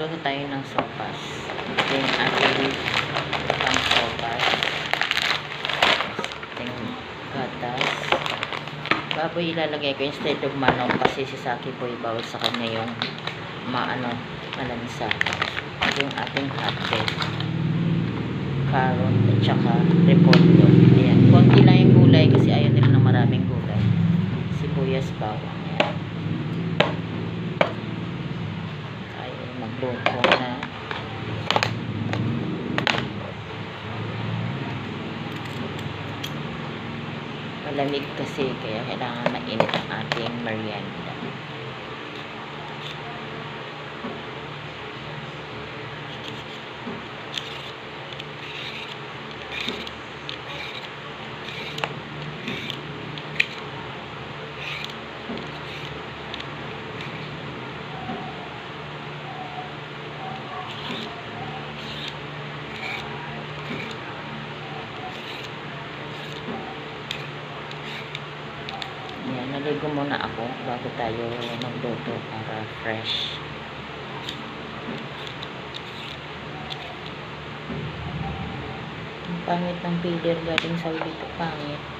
Magluto tayo ng sopas. Ito yung ating pang sopas. Yung gatas. Baboy ilalagay ko instead of manok kasi si Saki po bawal sa kanya yung maano, malansa. Ito yung ating hotdog. Carrot at saka repolyo. Ayan. Konti lang yung gulay kasi ayaw nila ng maraming gulay. Sibuyas, bawang. Magluto na. Malamig kasi kaya kailangan mainit ang ating merienda. Yan, naligo muna ako bago tayo magluto para fresh. Ang pangit ng feeder galing sa dito, pangit.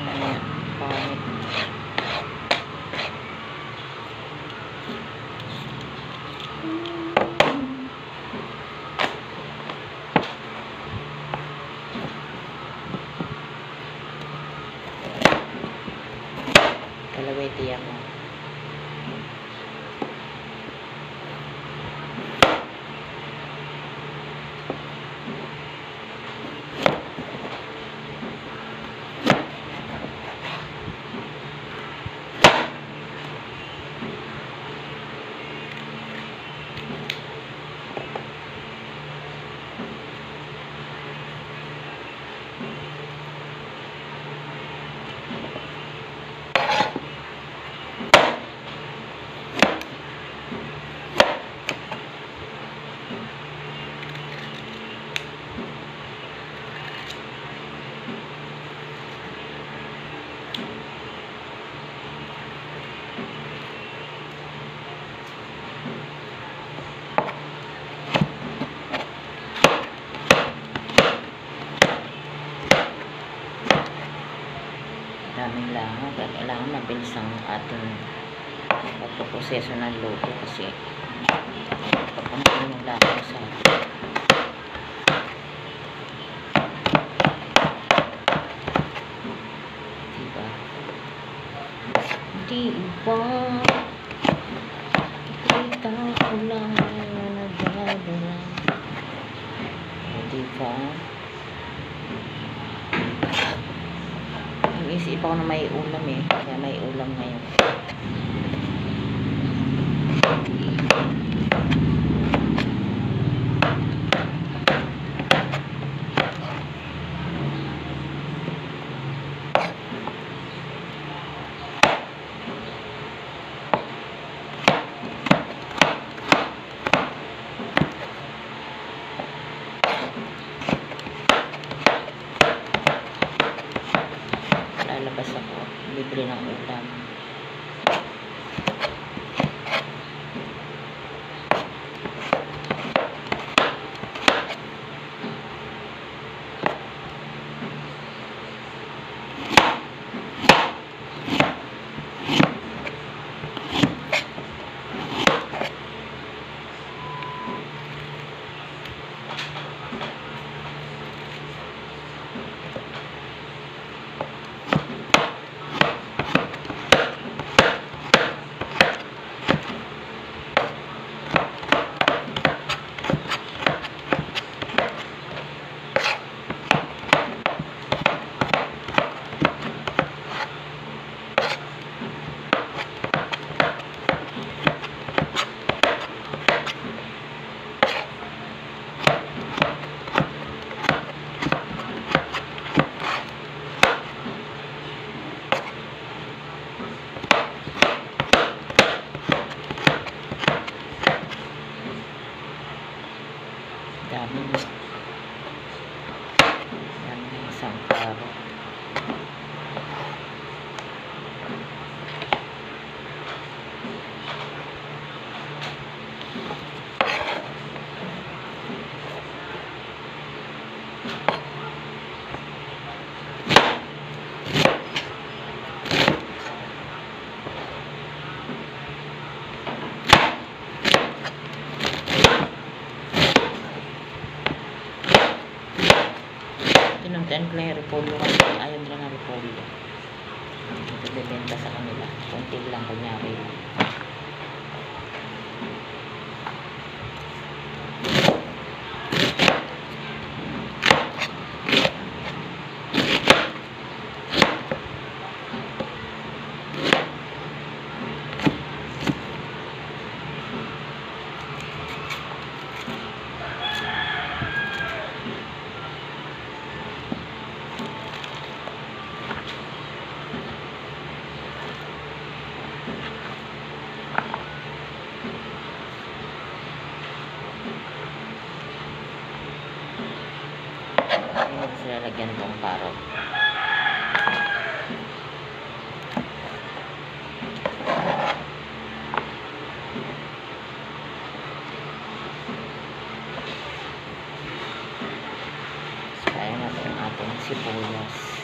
Pangit. Pangit. Kalaway tiyak mo. daming langaw kaya kailangan mabilis ang ating pagpaproseso ng luto kasi papampin yung langaw sa atin. Diba? Diba? Kita ko lang na nagdadala. Diba? Nag-isip ako na may ulam eh. Kaya may ulam ngayon. Lalabas ako. Bibili ng ulam. kanin. Yan, isang carrot. Lang yung repolyo kasi ayaw nila ng repolyo. Ito bibenta sa kanila. Kunti lang kunyari. Ayan sila lagyan tong carrot. Kaya natin ang ating sibuyas.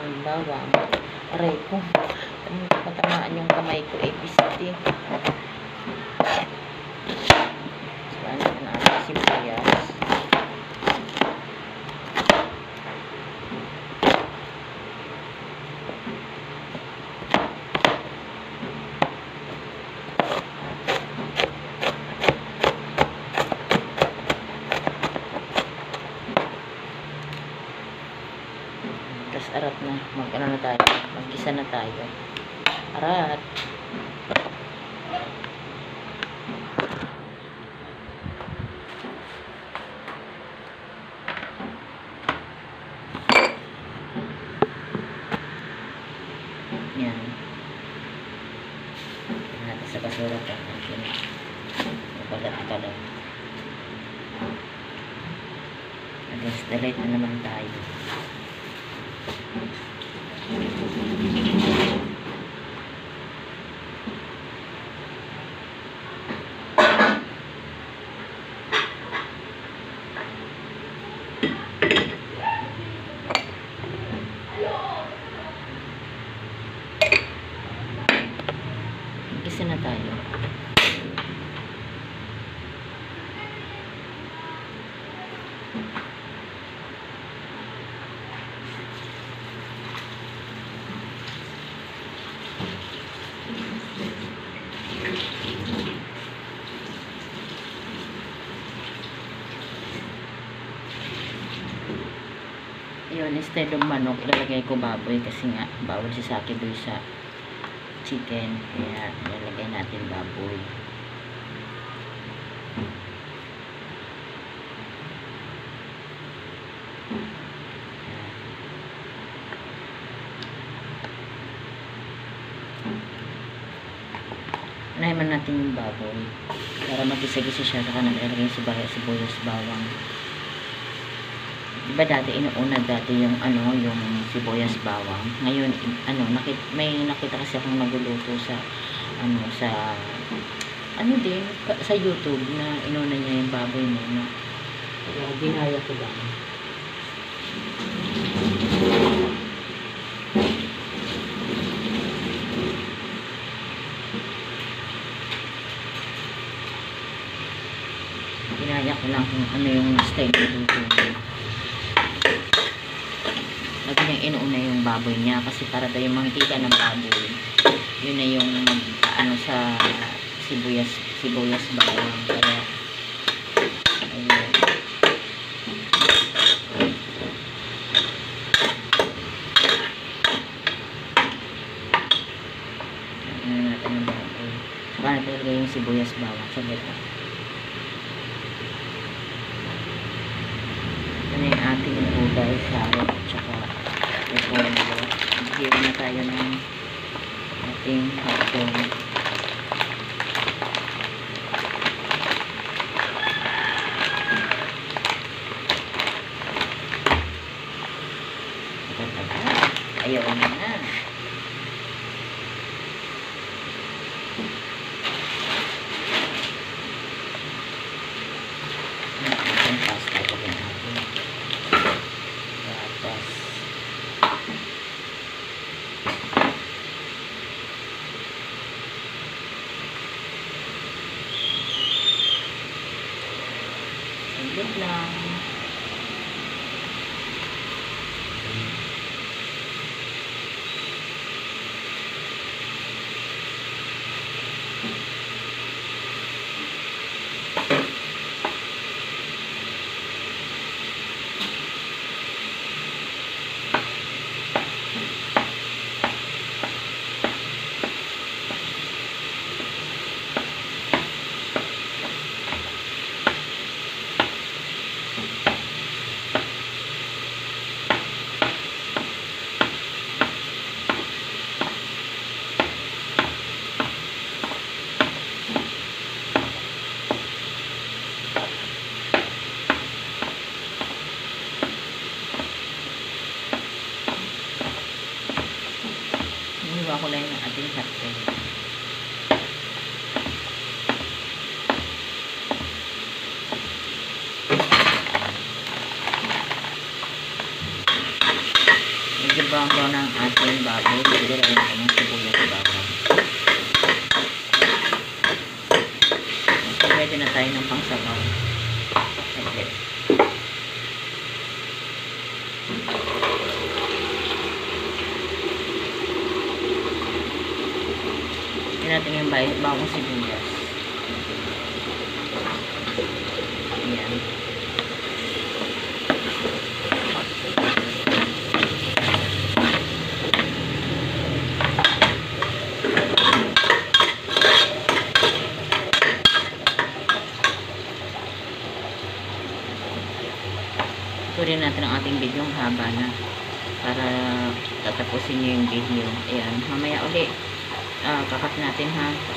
Ng bawang. Aray ko. Patamaan yung kamay ko eh pisti. So, ano na ang sibuyas. Tapos arat na. Mag ano na tayo. Mag-isa na tayo. Arat. Yan. Natin sa basura pa. Kalat-kalat. Against the light na naman tayo. Isa na tayo. Yun, instead of manok, ilalagay ko baboy kasi nga bawal si Saki Boy sa chicken. Kaya ilalagay natin baboy. Unahin man natin yung baboy. Para magisa-gisa siya, saka nalalagay yung sibuyas, sibuyas, bawang. Diba dati, inuuna dati yung ano, yung sibuyas, bawang. Ngayon, ano, nakit, may nakita kasi akong nagluluto sa, ano, sa, ano din, sa YouTube na inuna niya yung baboy muna. Kaya ginaya ko lang. Ginaya ko lang kung ano yung style ng luto niya. Lagi niyang inuuna yung baboy niya kasi para daw yung mantika ng baboy. Yun na yung ano sa sibuyas, sibuyas bawang. Kaya, ayun. Ano natin yung baboy. Saka natin yung sibuyas bawang. Saglit lang. Ano yung ating gulay, carrot, at saka repolyo. Bigyan na tayo ng ating hotdog. Ayaw na na. Ang pasta ko rin natin. Gatas. Saglit lang. Iniwa ko lang yung ating hotdog. Medyo brown-brown ang ating baboy. Sige, lagyan ko ng sibuyas at bawang. Pwede na tayo ng pangsabaw. Tignan natin yung bawang sibuyas. Ayan. Tuloy natin ang ating video ang haba na para tatapusin nyo yung video. Ayan, mamaya